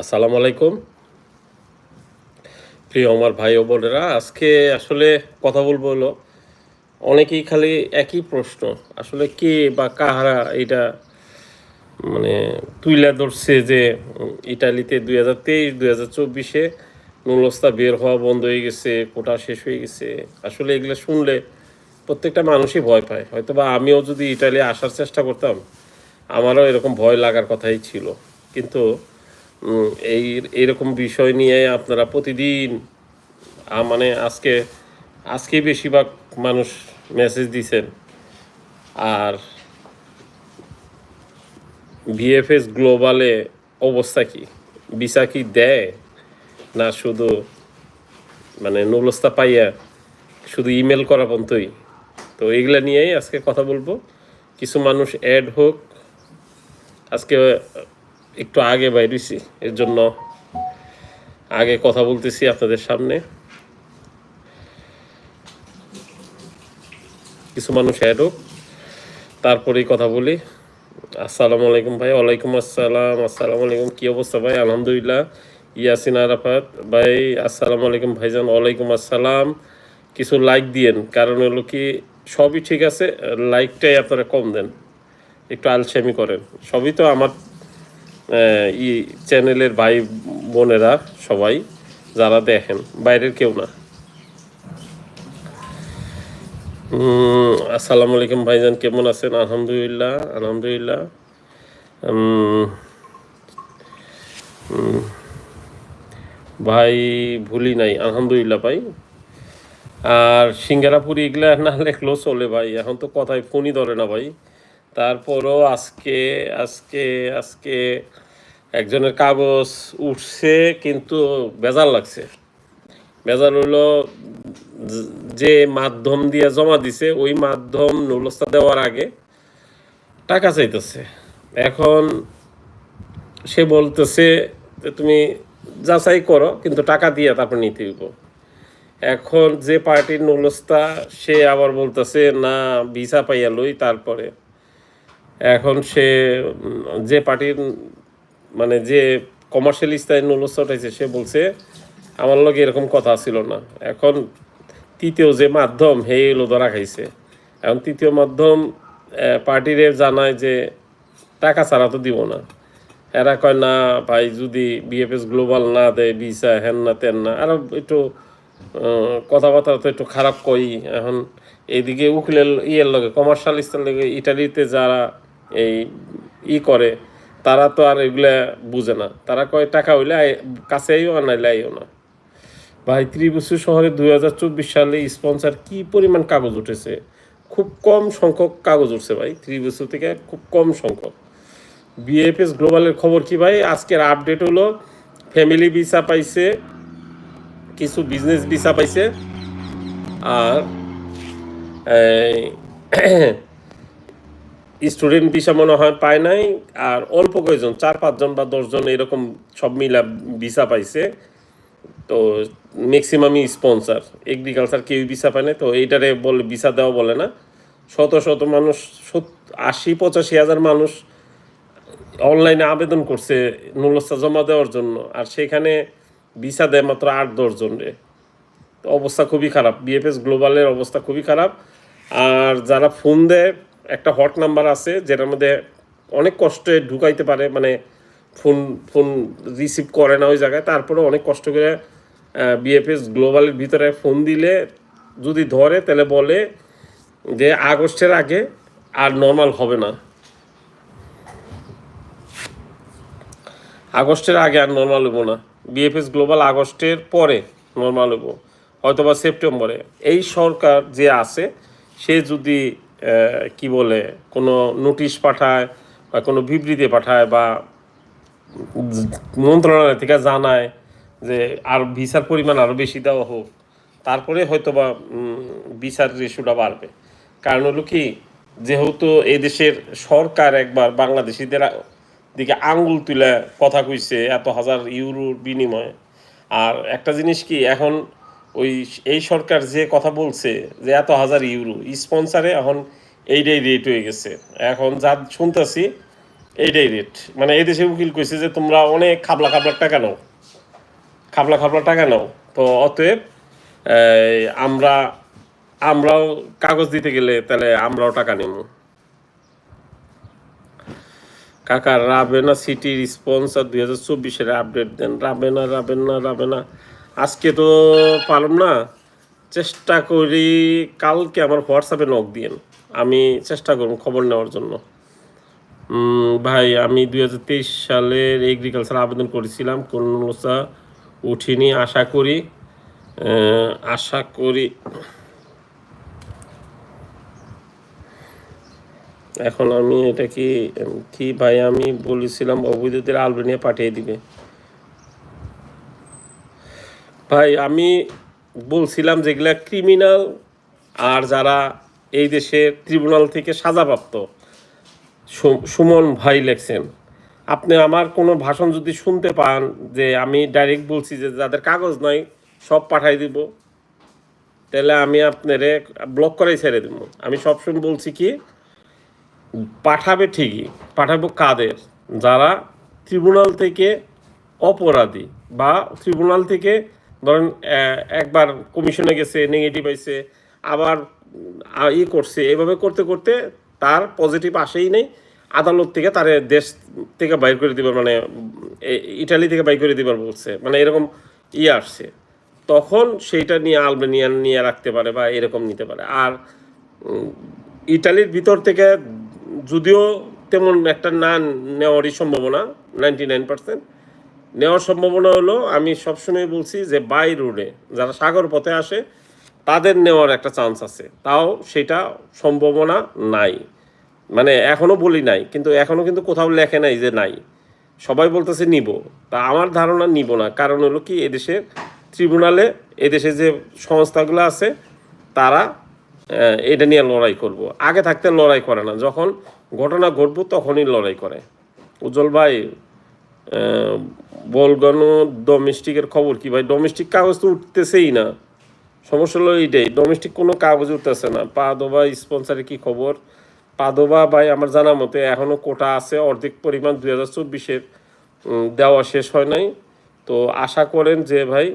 আসসালামু আলাইকুম। প্রিয় আমার ভাই ও বোনেরা, আজকে আসলে কথা বলব হলো অনেকেই খালি একই প্রশ্ন, আসলে কে বা কাহারা এটা মানে তুইলা ধরছে যে ইটালিতে দুই হাজার তেইশ, দুই হাজার চব্বিশে নুলস্তা বের হওয়া বন্ধ হয়ে গেছে, কোটা শেষ হয়ে গেছে। আসলে এগুলো শুনলে প্রত্যেকটা মানুষই ভয় পায়। হয়তো বা আমিও যদি ইটালি আসার চেষ্টা করতাম, আমারও এরকম ভয় লাগার কথাই ছিল। কিন্তু এই এরকম বিষয় নিয়ে আপনারা প্রতিদিন মানে আজকে, আজকেই বেশিরভাগ মানুষ মেসেজ দিছেন। আর ভিএফএস গ্লোবালে অবস্থা কি? ভিসা কি দেয়? না শুধু মানে নুলস্তা পাইয়া শুধু ইমেল করা পর্যন্তই? তো এইগুলা নিয়েই আজকে কথা বলব। কিছু মানুষ অ্যাড হোক। আজকে একটু আগে বাইরেছি এর জন্য আগে কথা বলতেছি আপনাদের সামনে। কিছু মানুষ অ্যাড হোক, তারপরেই কথা বলি। আসসালামু আলাইকুম ভাই, ওয়ালাইকুম আসসালাম। আসসালামু আলাইকুম, কি অবস্থা ভাই? আলহামদুলিল্লাহ। ইয়াসিন আরাফাত ভাই, আসসালামু আলাইকুম ভাইজান, ওয়ালাইকুম আসসালাম। কিছু লাইক দিয়েন, কারণ হলো কি, সবই ঠিক আছে লাইকটাই আপনারা কম দেন। একটু আলসেমি করেন। সবই তো আমার ই চ্যানেলের ভাই বোনেরা সবাই, যারা দেখেন, বাইরের কেউ না। আসসালামু আলাইকুম ভাইজান, কেমন আছেন? আলহামদুলিল্লাহ আলহামদুলিল্লাহ। ভাই ভুলি নাই, আলহামদুলিল্লাহ ভাই। আর সিঙ্গারাপুরি এগুলা না লেখলেও চলে ভাই, এখন তো কথায় ফোনই ধরে না ভাই। তারপরও আজকে আজকে আজকে একজনের কাগজ উঠছে কিন্তু বেজার লাগছে। বেজার হইল যে- মাধ্যম দিয়ে জমা দিছে, ওই মাধ্যম নুলস্তা দেওয়ার আগে টাকা চাইতেছে। এখন সে বলতেছে যে, তুমি যাচাই করো, কিন্তু টাকা দিয়ে তারপর নিতে হইব। এখন যে পার্টির নুলস্তা সে আবার বলতেছে, না, ভিসা পাইয়া লই, তারপরে এখন সে, যে পার্টির মানে যে কমার্শিয়াল স্থায়ী নুলস্তা উঠাইছে সে বলছে, আমার লগে এরকম কথা ছিল না। এখন তৃতীয় যে মাধ্যম, হে এলো ধরা খাইছে। এখন তৃতীয় মাধ্যম পার্টিরে জানায় যে টাকা ছাড়া তো দিব না। এরা কয়, না ভাই, যদি বিএফএস গ্লোবাল না দেয়, ভিসা, হেন না তেন না। আরও একটু কথাবার্তা তো একটু খারাপ কই। এখন এইদিকে উকিলের ইয়ের লগে কমার্শিয়াল স্থান লগে, ইটালিতে যারা এই ই করে, তারা তো আর এগুলা বুঝে না। তারা কয়, টাকা হইলে কাছে আইও আর না। ভাই ত্রিবসু শহরে দুই হাজার চব্বিশ সালে স্পন্সার কি পরিমাণ কাগজ উঠেছে? খুব কম সংখ্যক কাগজ উঠছে ভাই ত্রিবসু থেকে খুব কম সংখ্যক। বিএফএস গ্লোবালের খবর কি ভাই? আজকের আপডেট হলো, ফ্যামিলি ভিসা পাইছে, কিছু বিজনেস ভিসা পাইছে, আর স্টুডেন্ট ভিসা মনে হয় পায় নাই, আর অল্প কয়েকজন চার, পাঁচজন বা দশজন এরকম সব মিলা ভিসা পাইছে। তো ম্যাক্সিমামই স্পন্সার এগ্রিকালচার কেউ ভিসা পায় না তো এইটারে বলে ভিসা দেওয়া বলে না। শত শত মানুষ আশি, পঁচাশি হাজার মানুষ অনলাইনে আবেদন করছে নুলস্তা জমা দেওয়ার জন্য, আর সেখানে ভিসা দেয় মাত্র আট দশজন রে। তো অবস্থা খুবই খারাপ বিএফএস গ্লোবালের অবস্থা খুবই খারাপ। আর যারা ফোন দেয় একটা হট নাম্বার আছে, যেটার মধ্যে অনেক কষ্টে ঢুকাইতে পারে মানে ফোন ফোন রিসিভ করে না ওই জায়গায়। তারপরে অনেক কষ্ট করে বিএফএস গ্লোবালের ভিতরে ফোন দিলে, যদি ধরে তাহলে বলে যে আগস্টের আগে আর নর্মাল হবে না। আগস্টের আগে আর নর্মাল হব না। বিএফএস গ্লোবাল আগস্টের পরে নর্মাল হব হয়তোবা সেপ্টেম্বরে। এই সরকার যে আছে, সে যদি কি বলে, কোনো নোটিশ পাঠায় বা কোনো বিবৃতি পাঠায় বা মন্ত্রণালয় থেকে জানায় যে আর ভিসার পরিমাণ আরও বেশি দেওয়া হোক, তারপরে হয়তো বা ভিসার রেশুটা বাড়বে। কারণ হলো কি, যেহেতু দেশের সরকার একবার বাংলাদেশিদের দিকে আঙ্গুল তুলে কথা কইছে এত হাজার ইউরোর বিনিময়ে। আর একটা জিনিস কি, এখন ওই এই সরকার যে কথা বলছে যে এত হাজার ইউরো স্পন্সারে এখন এইটাই রেট হয়ে গেছে। এখন যা শুনতেছি, এইটাই রেট মানে এই দেশে উকিল কইছে যে তোমরা অনেক খাবলা খাবলা টাকা নাও। খাবলা খাবলা টাকা নাও। তো অতএব আমরা, আমরাও কাগজ দিতে গেলে তাহলে আমরাও টাকা নেব। কাকা রাবেনা সিটি রেসপন্সার দুই হাজার চব্বিশের আপডেট দেন। রাবেনা রাবেনা রাবেনা আজকে তো পারলাম না। চেষ্টা করি কালকে আমার হোয়াটসঅ্যাপে নক দিয়েন। আমি চেষ্টা করব খবর নেওয়ার জন্য। ভাই, আমি দুই হাজার তেইশ সালের এগ্রিকালচার আবেদন করেছিলাম। কোন লোসা উঠিনি, আশা করি আশা করি। এখন আমি এটা কি কি ভাই, আমি বলেছিলাম অবৈধদের আলবেনিয়া পাঠিয়ে দিবে। ভাই, আমি বলছিলাম যেগুলা ক্রিমিনাল আর যারা এই দেশের ট্রিব্যুনাল থেকে সাজাপ্রাপ্ত। সুমন ভাই লেখছেন, আপনি আমার কোনো ভাষণ যদি শুনতে পান যে আমি ডাইরেক্ট বলছি যে যাদের কাগজ নাই, সব পাঠাই দিব, তাহলে আমি আপনারে ব্লক করেই ছেড়ে দেবো। আমি সবসময় বলছি কি, পাঠাবে ঠিকই, পাঠাবো কাদের? যারা ট্রিব্যুনাল থেকে অপরাধী বা ট্রিব্যুনাল থেকে ধরেন একবার কমিশনে গেছে নেগেটিভ আইছে, আবার ই করছে এভাবে করতে করতে তার পজিটিভ আসেই নেই, আদালত থেকে তার দেশ থেকে বাইর করে দিবার মানে ইটালি থেকে বাইর করে দিবার বলছে মানে এরকম ই আসছে। তখন সেইটা নিয়ে আলবেনিয়ান নিয়ে রাখতে পারে বা এরকম নিতে পারে। আর ইটালির ভিতর থেকে যদিও তেমন একটা না নেওয়ারই সম্ভাবনা নাইনটি নাইন পার্সেন্ট নেওয়ার সম্ভাবনা হলো, আমি সবসময় বলছি যে বাই রোডে যারা সাগর পথে আসে, তাদের নেওয়ার একটা চান্স আছে। তাও সেটা সম্ভাবনা নাই। মানে এখনও বলি নাই, কিন্তু এখনও কিন্তু কোথাও লেখে নাই যে নাই। সবাই বলতেছে নিব। তা আমার ধারণা নিব না। কারণ হলো কি, এদেশের ট্রিব্যুনালে এদেশে যে সংস্থাগুলো আছে, তারা এটা নিয়ে লড়াই করব। আগে থাকতে লড়াই করে না। যখন ঘটনা ঘটবো, তখনই লড়াই করে। উজ্জ্বল ভাই বলগণ ডোমেস্টিকের খবর কি? ভাই ডোমেস্টিক কাগজ তো উঠতেছেই না। সমস্যা হলো এইটাই ডোমেস্টিক কোনো কাগজ উঠতেছে না। পাদোবা স্পন্সারের কি খবর? পাদোবা ভাই, আমার জানা মতে এখনও কোটা আছে, অর্ধেক পরিমাণ দুই হাজার চব্বিশের দেওয়া শেষ হয় নাই। তো আশা করেন যে ভাই,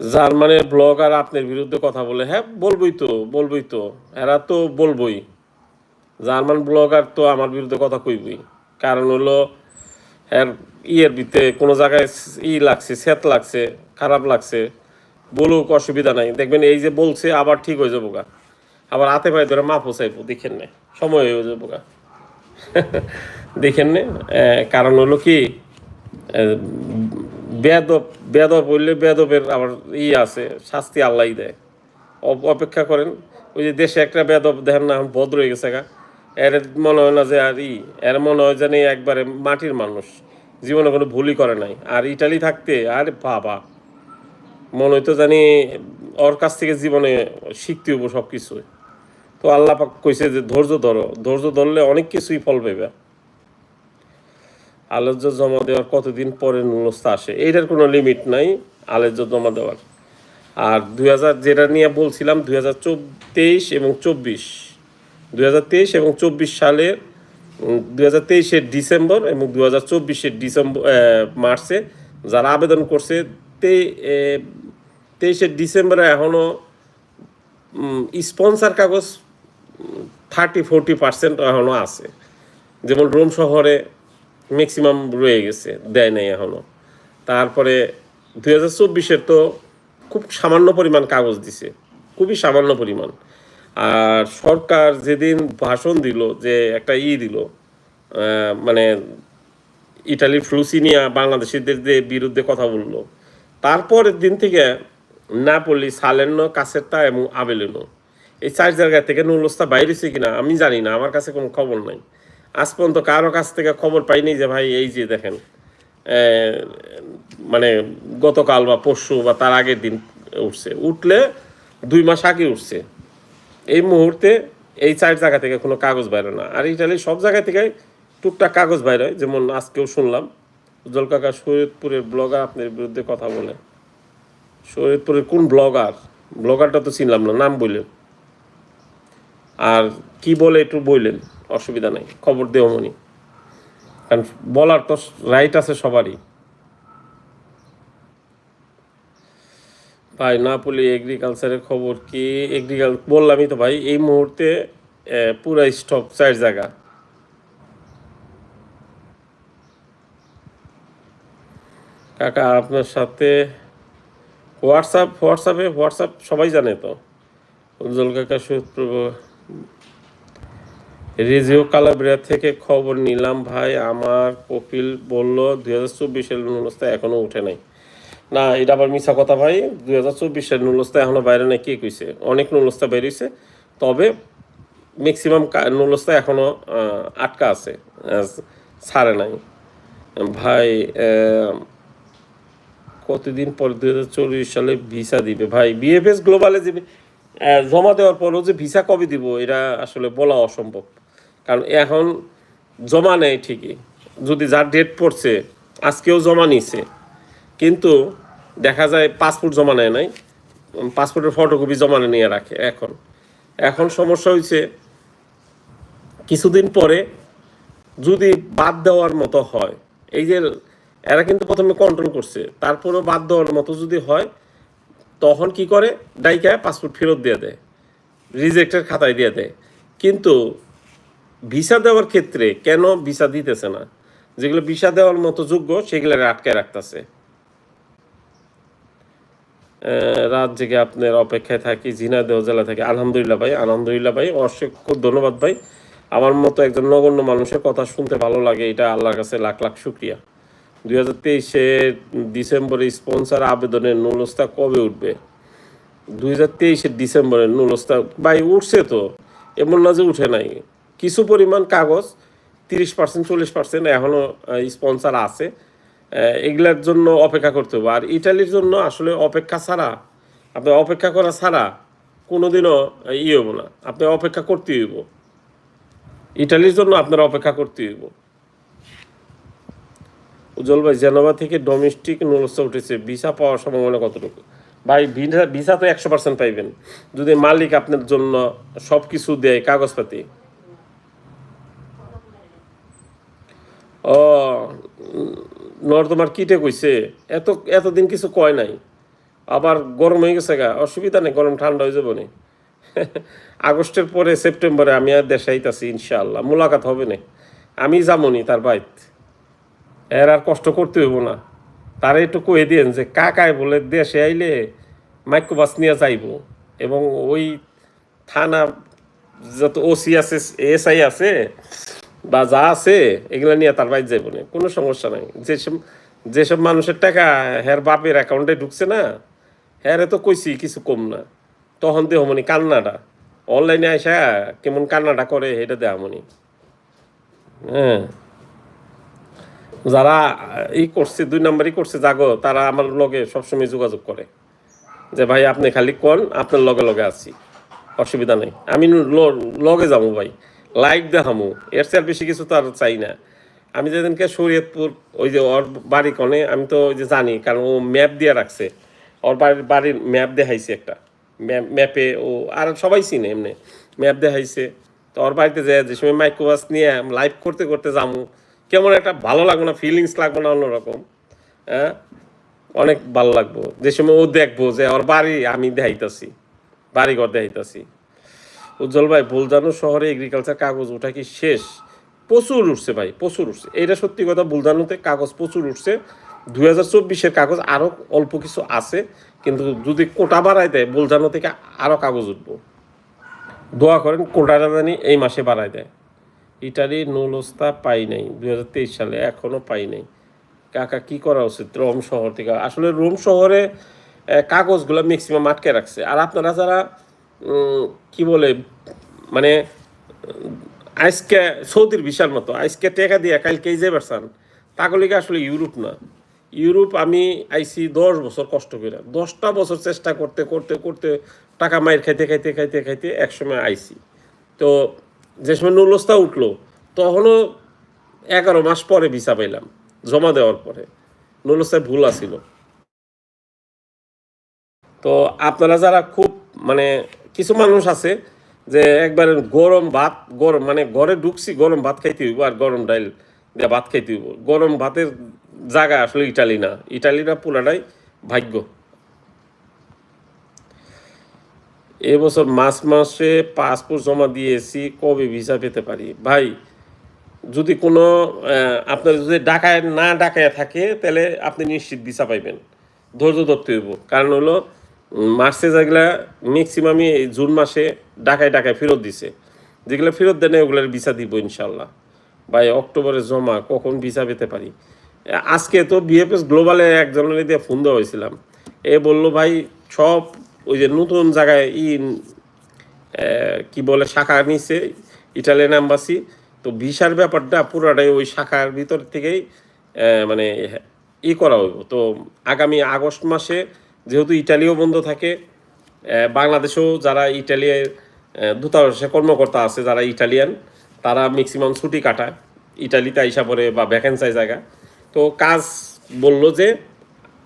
জার্মানের ব্লগার আপনার বিরুদ্ধে কথা বলে হ্যাঁ বলবই তো বলবই তো, এরা তো বলবই। জার্মান ব্লগার তো আমার বিরুদ্ধে কথা কইবই। কারণ হলো, এর ইয়ের ভিতরে কোনো জায়গায় ই লাগছে সেত লাগছে, খারাপ লাগছে, বলুক অসুবিধা নাই। দেখবেন এই যে বলছে, আবার ঠিক হয়ে যাব গা। আবার হাতে পায়ে ধরে মাপও চাইব দেখেন না, সময় হয়ে যাব গা। দেখেন না কারণ হলো কি বেদব বেদব হইলে বেদবের আবার ই আছে, শাস্তি আল্লাহ দেয়। অপেক্ষা করেন, ওই যে দেশে একটা বেদব, দেখেন না, ভদ্র হয়ে গেছে গা। এর মনে হয় না যে আর ই, এর মনে হয় জানি একবারে মাটির মানুষ। জীবনে কোনো ভুলই করে নাই। আর ইটালি থাকতে, আরে বাবা, মনে হইতো জানি ওর কাছ থেকে জীবনে শিখতে হব সব কিছু তো আল্লাহ কইছে যে, ধৈর্য ধরো। ধৈর্য ধরলে অনেক কিছুই ফল পাবে আলোচ্য জমা দেওয়ার কতদিন পরে নুনস্তা আসে? এইটার কোনো লিমিট নাই আলোচ্য জমা দেওয়ার। আর দুই হাজার, যেটা নিয়ে বলছিলাম, দুই হাজার তেইশ এবং চব্বিশ। দুই হাজার তেইশ এবং চব্বিশ সালের দুই হাজার তেইশের ডিসেম্বর এবং দু হাজার চব্বিশের ডিসেম্বর মার্চে যারা আবেদন করছে, তে তেইশের ডিসেম্বরে এখনও স্পন্সার কাগজ থার্টি, ফোরটি পার্সেন্ট এখনও আছে। যেমন রোম শহরে ম্যাক্সিমাম রয়ে গেছে, দেয় নাই এখনও তারপরে দুই হাজার চব্বিশের তো খুব সামান্য পরিমাণ কাগজ দিছে, খুবই সামান্য পরিমাণ। আর সরকার যেদিন ভাষণ দিল যে একটা ই দিল মানে ইটালির ফ্লুসিনিয়া বাংলাদেশিদের বিরুদ্ধে কথা বলল, তারপরের দিন থেকে নাপলি, সালেন্ন কাসেরটা এবং আবেলেনো, এই চার জায়গা থেকে নুলস্তা বাইরেছে কিনা আমি জানি না, আমার কাছে কোনো খবর নাই। আজ পর্যন্ত কারও কাছ থেকে খবর পাইনি যে ভাই এই যে দেখেন মানে গতকাল বা পরশু বা তার আগের দিন উঠছে। উঠলে দুই মাস আগে উঠছে। এই মুহূর্তে এই চার জায়গা থেকে কোনো কাগজ বাইরে না। আর ইটালির সব জায়গা থেকে টুকটাক কাগজ বাইর হয়। যেমন আজকেও শুনলাম, উজ্জ্বল কাকা শরীয়তপুরের ব্লগার আপনার বিরুদ্ধে কথা বলে। শরীয়তপুরের কোন ব্লগার? ব্লগারটা তো চিনলাম না, নাম বললেন আর কি বলে একটু বললেন অসুবিধা নাই, খবর দেও মনি। কারণ বলার তো রাইট আছে সবারই। ভাই নাপলি এগ্রিকালচারের খবর কি? এগ্রিকাল বললামই তো ভাই, এই মুহূর্তে পুরা স্টপ চার জায়গা। কাকা, আপনার সাথে হোয়াটসঅ্যাপ হোয়াটসঅ্যাপে হোয়াটসঅ্যাপ সবাই জানে তো? উজ্জ্বল কাকা সূত্র রেজিও কালাব্রিয়া থেকে খবর নিলাম ভাই, আমার কপিল বলল দু হাজার চব্বিশের নুলস্তা এখনও উঠে নাই। না এটা আবার মিছা কথা ভাই। দুই হাজার চব্বিশের নুলস্তা এখনও বাইরে নাই কে কইছে? অনেক নুলস্তা বেরিয়েছে তবে ম্যাক্সিমাম নুলস্তা এখনও আহ, আটকা আছে ছাড়ে নাই। ভাই কতদিন পর দুই হাজার চল্লিশ সালে ভিসা দিবে? ভাই বিএফএস গ্লোবালে যে জমা দেওয়ার পরও যে ভিসা কবে দিব এটা আসলে বলা অসম্ভব। কারণ এখন জমা নেয় ঠিকই। যদি যার ডেট পড়ছে আজকেও জমা নিছে। কিন্তু দেখা যায় পাসপোর্ট জমা নেয় নাই। পাসপোর্টের ফটোকপি জমা নিয়ে রাখে এখন। এখন সমস্যা হয়েছে কিছুদিন পরে যদি বাদ দেওয়ার মতো হয়, এই যে এরা কিন্তু প্রথমে কন্ট্রোল করছে, তারপরেও বাদ দেওয়ার মতো যদি হয়, তখন কি করে? ডাইকা পাসপোর্ট ফেরত দিয়ে দেয় রিজেক্টের খাতায় দিয়ে দেয়। কিন্তু ভিসা দেওয়ার ক্ষেত্রে কেন ভিসা দিতেছে না? যেগুলো ভিসা দেওয়ার মতো যোগ্য সেগুলো আটকায় রাখতেছে। রাত জেগে আপনার অপেক্ষায় থাকি, ঝিনাইদহ জেলা থেকে। আলহামদুলিল্লাহ ভাই আলহামদুলিল্লাহ ভাই অসংখ্য ধন্যবাদ ভাই। আমার মতো একজন নগণ্য মানুষের কথা শুনতে ভালো লাগে, এটা আল্লাহর কাছে লাখ লাখ শুক্রিয়া। দুই হাজার তেইশে ডিসেম্বরে স্পন্সর আবেদনের নুলস্তা কবে উঠবে? দুই হাজার তেইশের ডিসেম্বরে নুলস্তা ভাই, উঠছে তো। এমন না যে উঠে নাই। কিছু পরিমাণ কাগজ, তিরিশ পার্সেন্ট, চল্লিশ পার্সেন্ট এখনও স্পন্সর আছে। এগুলার জন্য অপেক্ষা করতে হবে। আর ইটালির জন্য আসলে অপেক্ষা ছাড়া আপনি অপেক্ষা করা ছাড়া কোনোদিনও ইয়ে হব না। আপনি অপেক্ষা করতে হইব। ইটালির জন্য আপনার অপেক্ষা করতে হইব। উজ্জ্বল ভাই, জেনোভা থেকে ডোমেস্টিক নুলসা উঠেছে। ভিসা পাওয়ার সম্ভাবনা কতটুকু? ভাই, ভিসা ভিসা তো একশো পার্সেন্ট পাইবেন। যদি মালিক আপনার জন্য সব কিছু দেয়, কাগজপাতি। ও নর্দমার কিটে কইছে, এত, এতদিন কিছু কয় নাই। আবার গরম হয়ে গেছে গা, অসুবিধা নেই, গরম ঠান্ডা হয়ে যাব নি। আগস্টের পরে সেপ্টেম্বরে আমি আর দেশে আইতাছি, ইনশাআল্লাহ। মোলাকাত হবে না। আমি যামনি তার বাইত এর আর কষ্ট করতে হইব না। তারা একটু কয়ে দিয়েন যে, কাকায় বলে দেশে আইলে মাইক্রোবাস নিয়ে যাইব। এবং ওই থানা যত ওসি আছে, এসআই আছে বা যা আছে, এগুলা নিয়ে তার বাইর যাইব না। কোনো সমস্যা নাই। যেসব যেসব মানুষের টাকা হ্যার বাপের অ্যাকাউন্টে ঢুকছে না হ্যারে তো কইছি কিছু কম না। তখন দেহ মনি কান্নাটা অনলাইনে আইসা কেমন কান্নাটা করে এটা দেওয়া মনি হ্যাঁ। যারা ই করছে, দুই নম্বরই করছে, জাগো, তারা আমার লগে সবসময় যোগাযোগ করে। যে, ভাই, আপনি খালি কোন, আপনার লগে লগে আছি। অসুবিধা নেই। আমি লগে যাব ভাই। লাইভ দেখামু। এর চেয়ে বেশি কিছু তো আর চাই না। আমি যেদিনকে শরীয়তপুর, ওই যে ওর বাড়ি কনে, আমি তো ওই যে জানি, কারণ ও ম্যাপ দিয়ে রাখছে। ওর বাড়ির বাড়ির ম্যাপ দেখাইছে একটা। ম্যাপে ও, আর সবাই চিনে এমনি। ম্যাপ দেখাইছে। তো ওর বাড়িতে যে যে সময় মাইক্রোবাস নিয়ে লাইভ করতে করতে যামু, কেমন একটা ভালো লাগবে না ফিলিংস লাগবে না অন্যরকম হ্যাঁ? অনেক ভালো লাগবো। যে সময় ও দেখব যে, ওর বাড়ি আমি দেখাইতাছি বাড়ি ঘর দেখাইতাছি। উজ্জ্বল ভাই, বুলজানো শহরে এগ্রিকালচার কাগজ ওঠা কি শেষ? প্রচুর উঠছে ভাই, প্রচুর উঠছে। এটা সত্যি কথা বুলদানোতে কাগজ প্রচুর উঠছে। দুই হাজার চব্বিশের কাগজ আরও অল্প কিছু আছে, কিন্তু যদি কোটা বাড়ায় দেয়, বুলজানো থেকে আরও কাগজ উঠবো। দোয়া করেন কোটাটা জানি এই মাসে বাড়ায় দেয়। ইটালি নুলস্তা পাই নাই, দুই হাজার তেইশ সালে এখনও পাই নাই। কাকা, কি করা উচিত রোম শহর থেকে? আসলে রোম শহরে কাগজগুলো ম্যাক্সিমাম আটকে রাখছে। আর আপনারা যারা কি বলে মানে আজকে সৌদির বিশাল মতো আজকে টেকা দিয়ে কালকেই যে পারছেন তাগুলিকে আসলে ইউরোপ না। ইউরোপ আমি আইসি দশ বছর কষ্ট করে দশটা বছর চেষ্টা করতে করতে করতে টাকা মায়ের খাইতে খাইতে খাইতে খাইতে একসময় আইসি। তো যে সময় নুলস্তা উঠল, তখনও এগারো মাস পরে ভিসা পাইলাম, জমা দেওয়ার পরে। নুলস্তায় ভুল আসিল তো আপনারা যারা খুব মানে কিছু মানুষ আছে যে একবারে গরম ভাত, গরম মানে ঘরে ঢুকছি, গরম ভাত খাইতে হইব আর গরম ডাইল দিয়ে ভাত খাইতে হইব। গরম ভাতের জায়গা আসলে ইটালি না। ইটালি না পুরাটাই ভাগ্য। এবছর মাস মাসে পাসপোর্ট জমা দিয়েছি, কবে ভিসা পেতে পারি? ভাই, যদি কোনো আপনার যদি ডাকায় না ডাকায় থাকে, তাহলে আপনি নিশ্চিত ভিসা পাইবেন। ধৈর্য ধরতে হইব। কারণ হলো মার্চে যেগুলা ম্যাক্সিমামই জুন মাসে ডাকায় ডাকায় ফেরত দিছে। যেগুলো ফেরত দেয় না ওগুলোর ভিসা দিব ইনশাল্লাহ ভাই অক্টোবরে জমা, কখন ভিসা পেতে পারি? আজকে তো বিএফএস গ্লোবালে একজনের দিয়ে ফোন দেওয়া হয়েছিলাম। এ বলল, ভাই, সব ওই যে নতুন জায়গায় ই কি বলে, শাখা নিছে ইটালিয়ান এম্বাসি তো ভিসার ব্যাপারটা পুরোটাই ওই শাখার ভিতর থেকেই মানে ই করা হইব। তো আগামী আগস্ট মাসে যেহেতু ইটালিও বন্ধ থাকে বাংলাদেশেও যারা ইটালিয়ার আহ, দূতাবাসে কর্মকর্তা আছে যারা ইটালিয়ান তারা ম্যাক্সিমাম ছুটি কাটায়। ইটালিতে আইসা পড়ে বা ভ্যাকেন্সাই জায়গা। তো কাজ বলল যে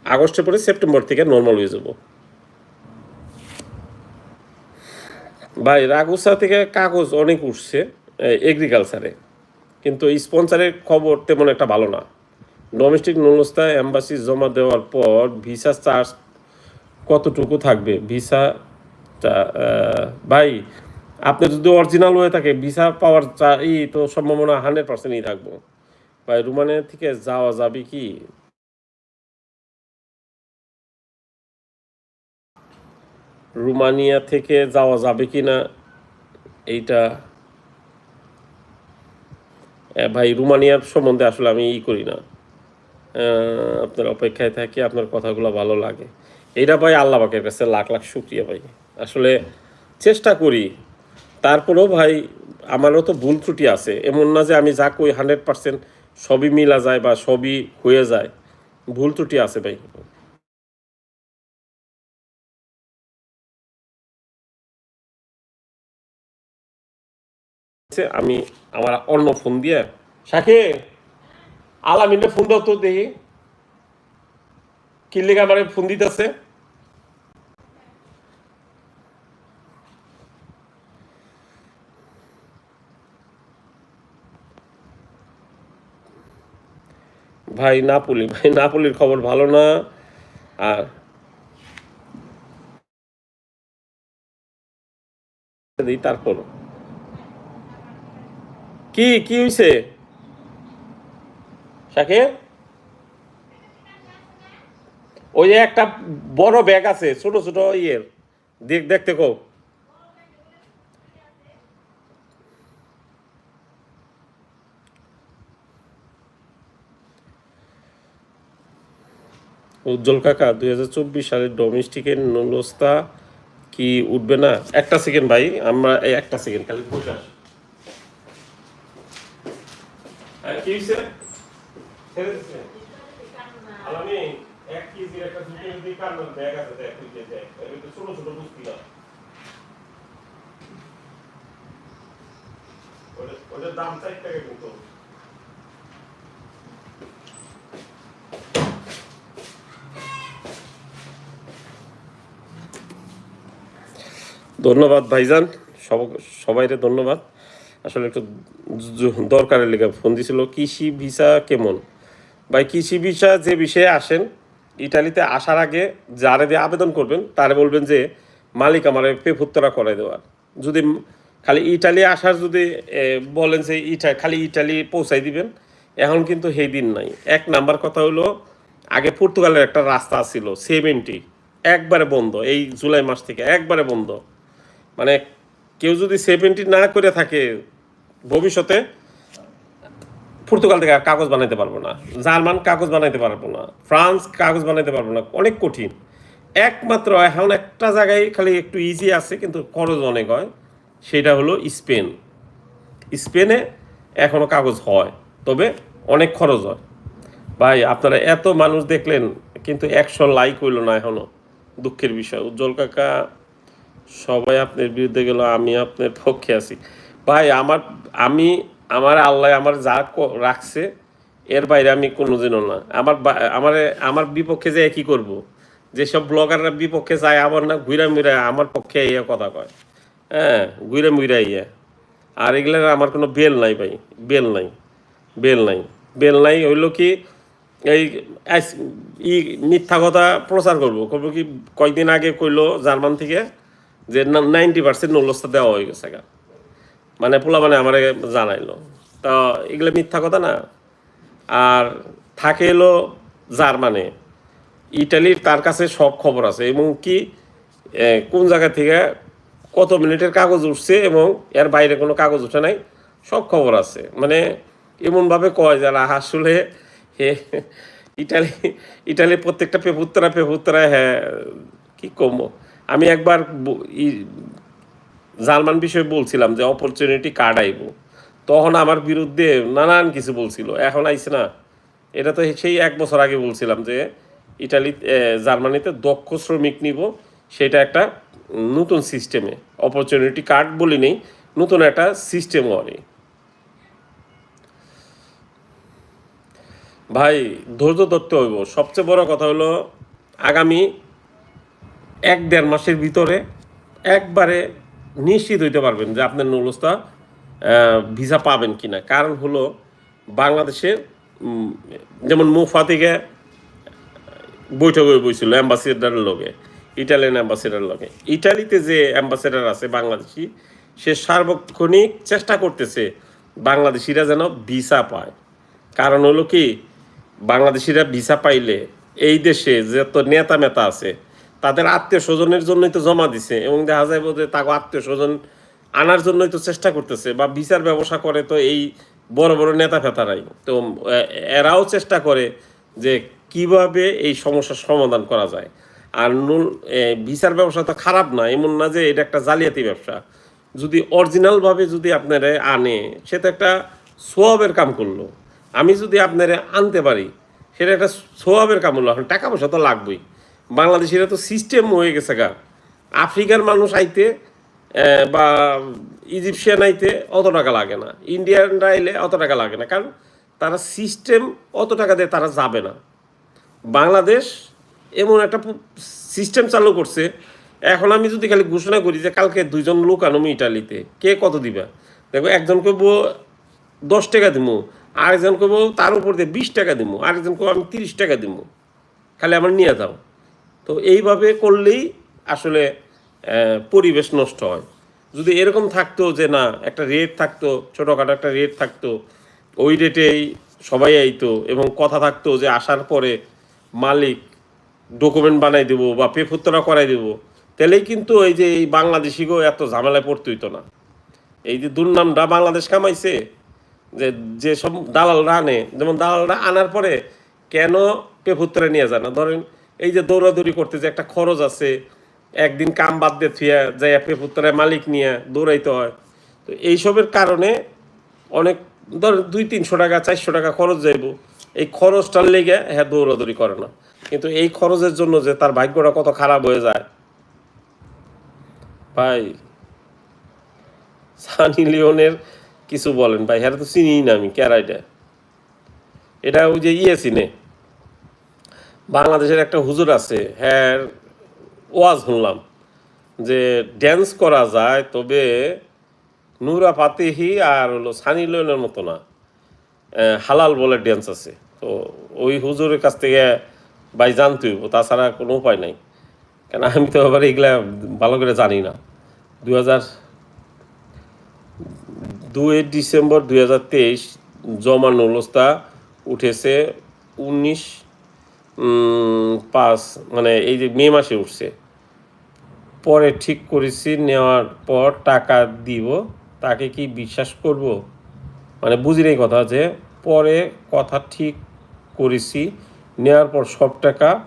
আগস্টে পরে সেপ্টেম্বর থেকে নর্মাল হয়ে যাব। ভাই রাগুসা থেকে কাগজ অনেক উঠছে এগ্রিকালচারে কিন্তু স্পন্সারের খবর তেমন একটা ভালো না। ডোমেস্টিক নুলস্তা অ্যাম্বাসি জমা দেওয়ার পর ভিসা চার্জ কতটুকু থাকবে? ভিসা ভাই, আপনি যদি অরিজিনাল হয়ে থাকে, ভিসা পাওয়ার চা- ই তো সম্ভাবনা হান্ড্রেড পার্সেন্টই থাকব। ভাই, রুমানিয়া থেকে যাওয়া যাবে কি? রুমানিয়া থেকে যাওয়া যাবে কি না? এইটা ভাই রুমানিয়ার সম্বন্ধে আসলে আমি ই করি না। আপনার অপেক্ষায় থাকি, আপনার কথাগুলো ভালো লাগে। এইটা ভাই আল্লাহ পাকের কাছে লাখ লাখ শুক্রিয়া ভাই। আসলে চেষ্টা করি। তারপরেও ভাই আমারও তো ভুল ত্রুটি আছে। এমন না যে আমি যা কই হান্ড্রেড পার্সেন্ট সবই মিলা যায় বা সবই হয়ে যায়। ভুল ত্রুটি আছে ভাই। আমি আমার অন্য ফোন দিয়ে, শাকে আলামিনে ফোন দাও তো দেখি। কি লেগে আমার ফোন দিতেছে? ভাই নাপুলি, ভাই নাপুলির খবর ভালো না। আর তারপর কি কি হয়েছে শাকির ওই যে একটা বড় ব্যাগ আছে, ছোট ছোট ইয়ের। দেখ, দেখতে কো উজ্জ্বল কাকা দুই হাজার চব্বিশ সালের ডোমেস্টিকের নুলস্তা কি উঠবে না? একটা সেকেন্ড ভাই আমরা এই একটা সেকেন্ড খালি বসে। হ্যাঁ, ওটার দাম চার টাকা কিন্তু। ধন্যবাদ ভাইজান। সব, সবাইরে ধন্যবাদ। আসলে একটু দরকারের লেগে ফোন দিছিল। কৃষি ভিসা কেমন? ভাই, কৃষি ভিসা যে বিষয়ে আসেন, ইটালিতে আসার আগে যারে দিয়ে আবেদন করবেন, তারে বলবেন যে, মালিক আমার পেফুত্তরা করে দেওয়ার। যদি খালি ইটালি আসার যদি বলেন যে ইটা, খালি ইটালি পৌঁছাই দিবেন, এখন কিন্তু সেই দিন নাই। এক নাম্বার কথা হলো, আগে পর্তুগালের একটা রাস্তা ছিল, সেভেন্টি। একবারে বন্ধ, এই জুলাই মাস থেকে একবারে বন্ধ। মানে কেউ যদি সেভেন্টি না করে থাকে, ভবিষ্যতে পর্তুগাল থেকে কাগজ বানাইতে পারব না, জার্মান কাগজ বানাইতে পারব না, ফ্রান্স কাগজ বানাইতে পারব না, অনেক কঠিন। একমাত্র এখন একটা জায়গায় খালি একটু ইজি আছে, কিন্তু খরচ অনেক হয়, সেটা হলো স্পেন। স্পেনে এখনও কাগজ হয়, তবে অনেক খরচ হয়। ভাই, আপনারা এত মানুষ দেখলেন, কিন্তু একশো লাইক হইল না এখনও দুঃখের বিষয়, উজ্জ্বল কাকা সবাই আপনার বিরুদ্ধে গেল, আমি আপনার পক্ষে আছি। ভাই, আমার, আমি, আমার আল্লাহ আমার যা রাখছে, এর বাইরে আমি কোনোদিনও না। আমার আমার আমার বিপক্ষে যে একই করব। যেসব ব্লগাররা বিপক্ষে যায় আবার না ঘুরা মুরা আমার পক্ষে এই কথা কয়। হ্যাঁ গুইরা মুইরা ইয়া। আর এগুলার আমার কোনো বেল নাই ভাই, বেল নাই বেল নাই। বেল নাই হইল কি, এই ই মিথ্যা কথা প্রচার করব। করব কি কয়েকদিন আগে কইলো জার্মান থেকে যে নাইনটি পার্সেন্ট নলস্তা দেওয়া হয়ে গেছে গা। মানে পোলা মানে আমার জানাইলো। তো এগুলো মিথ্যা কথা না। আর থাকে এলো জার্মানে। ইটালির তার কাছে সব খবর আছে। এবং কি কোন জায়গা থেকে কত মিনিটের কাগজ উঠছে এবং এর বাইরে কোনো কাগজ উঠে নাই, সব খবর আছে। মানে এমনভাবে কয় যারা আসলে হে, ইটালি ইটালির প্রত্যেকটা পেপুত্তরা পেপুত্তরা হ্যাঁ কি কম? আমি একবার জার্মান বিষয়ে বলছিলাম যে অপরচুনিটি কার্ড আইব তখন আমার বিরুদ্ধে নানান কিছু বলছিল। এখন আইছে না। এটা তো সেই এক বছর আগে বলছিলাম যে ইটালি জার্মানিতে দক্ষ শ্রমিক নিব। সেটা একটা নতুন সিস্টেমে অপরচুনিটি কার্ড বলি নেই, নতুন একটা সিস্টেম অনে ভাই, ধৈর্য ধরতে হইব। সবচেয়ে বড় কথা হলো, আগামী এক দেড় মাসের ভিতরে একবারে নিশ্চিত হইতে পারবেন যে আপনার নৌলস্তা ভিসা পাবেন কিনা। কারণ হলো বাংলাদেশের যেমন মুফা থেকে বৈঠক হয়ে বইছিল অ্যাম্বাসেডারের লগে, ইটালিয়ান অ্যাম্বাসেডার লগে। ইটালিতে যে অ্যাম্বাসেডার আছে বাংলাদেশি, সে সার্বক্ষণিক চেষ্টা করতেছে বাংলাদেশিরা যেন ভিসা পায়। কারণ হলো কি, বাংলাদেশিরা ভিসা পাইলে এই দেশে যত নেতা মেতা আছে তাদের আত্মীয় স্বজনের জন্যই তো জমা দিছে এবং দেখা যায় যে তাকে আত্মীয় স্বজন আনার জন্যই তো চেষ্টা করতেছে বা বিচার ব্যবসা করে তো এই বড় বড় নেতা ফেতারাই। তো এরাও চেষ্টা করে যে কীভাবে এই সমস্যার সমাধান করা যায়। আর নুল বিচার ব্যবসা তো খারাপ না, এমন না যে এটা একটা জালিয়াতি ব্যবসা। যদি অরিজিনালভাবে যদি আপনারা আনে, সে তো একটা সোয়াবের কাম করল। আমি যদি আপনারা আনতে পারি, সেটা একটা সোয়াবের কাম হলো, এখন টাকা পয়সা তো লাগবেই। বাংলাদেশিরা তো সিস্টেম হয়ে গেছে গা। আফ্রিকার মানুষ আইতে বা ইজিপশিয়ান আইতে অত টাকা লাগে না। ইন্ডিয়ানরা আইলে অত টাকা লাগে না। কারণ তারা সিস্টেম অত টাকা দিয়ে তারা যাবে না। বাংলাদেশ এমন একটা সিস্টেম চালু করছে। এখন আমি যদি খালি ঘোষণা করি যে কালকে দুইজন লোক আনব ইটালিতে, কে কত দিবা? দেখো, একজন কইব দশ টাকা দিমু, আরেকজন কইব তার উপর দিয়ে বিশ টাকা দিমু, আরেকজন কইব আমি তিরিশ টাকা দিমু। খালি আমার নিয়ে যাও। তো এইভাবে করলেই আসলে পরিবেশ নষ্ট হয়। যদি এরকম থাকতো যে না, একটা রেট থাকতো, ছোটোখাটো একটা রেট থাকতো, ওই রেটেই সবাই আইতো এবং কথা থাকতো যে আসার পরে মালিক ডকুমেন্ট বানাই দেবো বা পেফুত্তরা করাই দেবো, তাহলেই কিন্তু এই যে এই বাংলাদেশিগো এত ঝামেলায় পড়তে হইতো না। এই যে দুর্নামটা বাংলাদেশ কামাইছে, যে যে সব দালালরা আনে, যেমন দালালরা আনার পরে কেন পেফুত্তরে নিয়ে যায় না? ধরেন এই যে দৌড়াদৌড়ি করতে যে একটা খরচ আছে, একদিন কাম বাদ দিয়ে থুয়া যাই পেফুত্তরে মালিক নিয়ে দৌড়াইতে হয়। তো এইসবের কারণে অনেক, ধর দুই তিনশো টাকা, চারশো টাকা খরচ যাইব। এই খরচটার লেগে হ্যাঁ দৌড়াদৌড়ি করে না। কিন্তু এই খরচের জন্য যে তার ভাগ্যটা কত খারাপ হয়ে যায়। ভাই, সানি লিওনের কিছু বলেন ভাই হ্যাঁ তো চিনি না আমি ক্যারাইটা এটা? ওই যে ইয়ে চিনে বাংলাদেশের একটা হুজুর আছে হ্যাঁ ওয়াজ শুনলাম, যে ড্যান্স করা যায়, তবে নুরা ফাতেহি আর হলো সানি লিওনের মতো না। হালাল বলে ড্যান্স আছে। তো ওই হুজুরের কাছ থেকে ভাই জানতে হইব, তাছাড়া কোনো উপায় নাই। কেন, আমি তো আবার এগুলা ভালো করে জানি না। দু হাজার দুই ডিসেম্বর দুই হাজার তেইশ জমা নলস্তা উঠেছে উনিশ পাঁচ মানে এই যে মে মাসে উঠছে। পরে ঠিক করেছি, নেওয়ার পর টাকা দিব। তাকে কি বিশ্বাস করব? মানে বুঝি এই কথা যে, পরে কথা ঠিক করেছি, নেওয়ার পর সব টাকা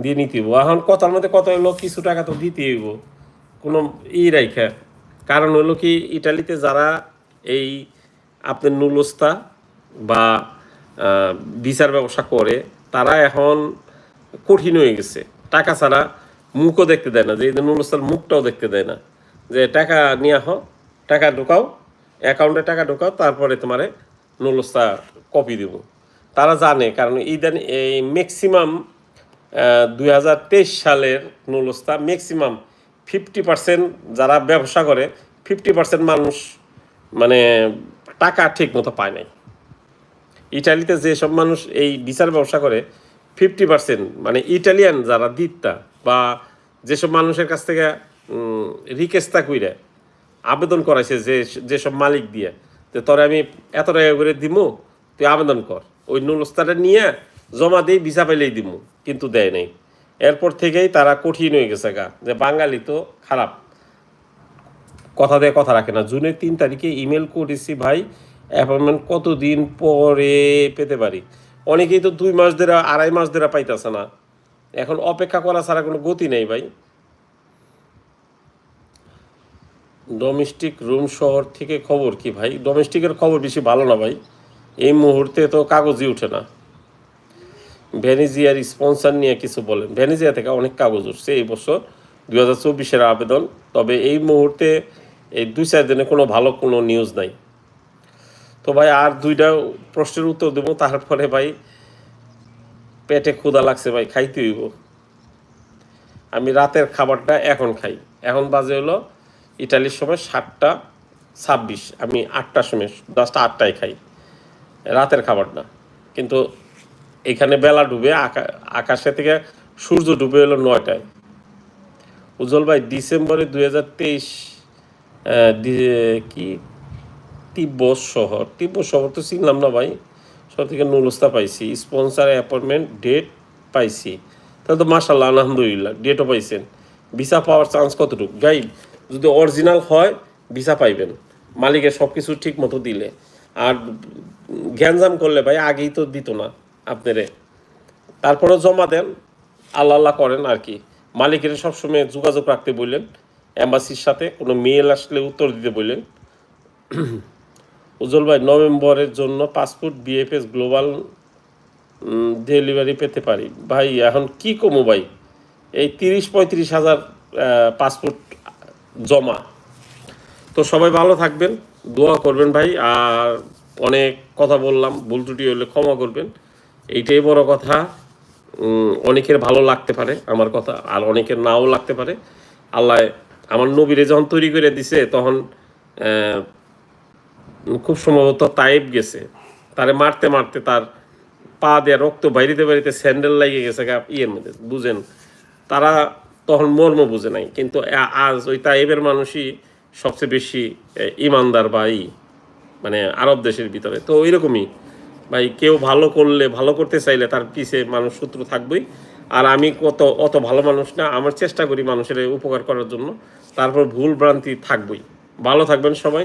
দিয়ে নিতে হইব। এখন কথার মধ্যে কথা হলো কিছু টাকা তো দিতে হইব। কোনো ই রাইখা। কারণ হলো কি, ইটালিতে যারা এই আপনার নুলস্তা বা বিচার ব্যবসা করে, তারা এখন কঠিন হয়ে গেছে। টাকা ছাড়া মুখও দেখতে দেয় না, যে এই নুলস্তার মুখটাও দেখতে দেয় না, যে টাকা নিয়ে আহ, টাকা ঢোকাও অ্যাকাউন্টে টাকা ঢোকাও, তারপরে তোমারে নুলস্তা কপি দেব। তারা জানে, কারণ ইদান এই ম্যাক্সিমাম দুই হাজার তেইশ সালের নুলস্তা ম্যাক্সিমাম ফিফটি পার্সেন্ট যারা ব্যবসা করে ফিফটি পার্সেন্ট মানুষ মানে টাকা ঠিক মতো পায় নাই। ইটালিতে যেসব মানুষ এই বিচার ব্যবসা করে ফিফটি পার্সেন্ট মানে ইটালিয়ান যারা দিতটা বা যেসব মানুষের কাছ থেকে রিকেস্তা কইরে আবেদন করাইছে যে, যেসব মালিক দিয়ে তো তোরে আমি এত টাকা করে দিমু, তুই আবেদন কর। ওই নুলস্তাটা নিয়ে জমা দিয়ে ভিসা পাইলেই দিমু, কিন্তু দেয় নাই। এরপর থেকেই তারা কঠিন হয়ে গেছে গা, যে বাঙালি তো খারাপ। কথা দিয়ে কথা রাখে না। জুনের তিন তারিখে ইমেল করেছি ভাই অ্যাপয়েন্টমেন্ট কতদিন পরে পেতে পারি? অনেকেই তো দুই মাস ধরে, আড়াই মাস ধরে পাইতেছে না। এখন অপেক্ষা করা ছাড়া কোনো গতি নেই ভাই। ডোমেস্টিক রুম শহর থেকে খবর কি ভাই? ডোমেস্টিকের খবর বেশি ভালো না ভাই। এই মুহূর্তে তো কাগজই উঠে না। ভ্যানিজিয়ার স্পন্সর নিয়ে কিছু বলেন। ভ্যানিজিয়া থেকে অনেক কাগজ উঠছে এই বছর। দুই হাজার চব্বিশের আবেদন। তবে এই মুহূর্তে এই দুই চার দিনে কোনো ভালো কোনো নিউজ নাই। তো ভাই আর দুইটা প্রশ্নের উত্তর দেবো তারপরে ভাই পেটে ক্ষুধা লাগছে ভাই, খাইতে হইব। আমি রাতের খাবারটা এখন খাই। এখন বাজে হলো ইটালির সময় সাতটা ছাব্বিশ, আমি আটটার সময় দশটা আটটায় খাই রাতের খাবারটা। কিন্তু এখানে বেলা ডুবে আকা, আকাশে থেকে সূর্য ডুবে হলো নয়টায়। উজ্জ্বল ভাই ডিসেম্বরে দুই হাজার তেইশ কি? তিব্বত শহর। তিব্বত শহর তো চিনলাম না ভাই। সব থেকে নুলস্তা পাইছি। স্পন্সার অ্যাপয়েন্টমেন্ট ডেট পাইছি। তাহলে তো মাসাল্লাহ আলহামদুলিল্লাহ ডেটও পাইছেন। ভিসা পাওয়ার চান্স কতটুকু? গাই যদি অরিজিনাল হয় ভিসা পাইবেন। মালিকের সব কিছু ঠিক মতো দিলে। আর জ্ঞানজাম করলে ভাই, আগেই তো দিত না আপনারে। তারপরে জমা দেন। আল্লাহ আল্লাহ করেন আর কি। মালিকের সবসময় যোগাযোগ রাখতে বললেন। অ্যাম্বাসির সাথে কোনো মেল আসলে উত্তর দিতে বললেন। উজ্জ্বল ভাই, নভেম্বরের জন্য পাসপোর্ট, বিএফএস, গ্লোবাল ডেলিভারি পেতে পারি। ভাই, এখন কি কমো ভাই? এই তিরিশ পঁয়ত্রিশ হাজার পাসপোর্ট জমা। তো সবাই ভালো থাকবেন, দোয়া করবেন ভাই, আর অনেক কথা বললাম, ভুল ত্রুটি হলে ক্ষমা করবেন। এইটাই বড় কথা অনেকের ভালো লাগতে পারে আমার কথা, আর অনেকের নাও লাগতে পারে। আল্লাহ আমার নবীরে যখন তৈরি করে দিছে, তখন খুব সম্ভবত তাইব গেছে। তারে মারতে মারতে তার পা দিয়ে রক্ত বাইরিতে বাইরিতে স্যান্ডেল লাগিয়ে গেছে ইয়ের মধ্যে, বুঝেন? তারা তখন মর্ম বুঝে নাই, কিন্তু আজ ওই তাইবের মানুষই সবচেয়ে বেশি ইমানদার বা ই মানে আরব দেশের ভিতরে। তো ওই রকমই ভাই, কেউ ভালো করলে, ভালো করতে চাইলে তার পিছে মানুষ শত্রু থাকবেই। আর আমি কত, অত ভালো মানুষ না, আমার চেষ্টা করি মানুষের উপকার করার জন্য। তারপর ভুল ভ্রান্তি থাকবেই। ভালো থাকবেন সবাই।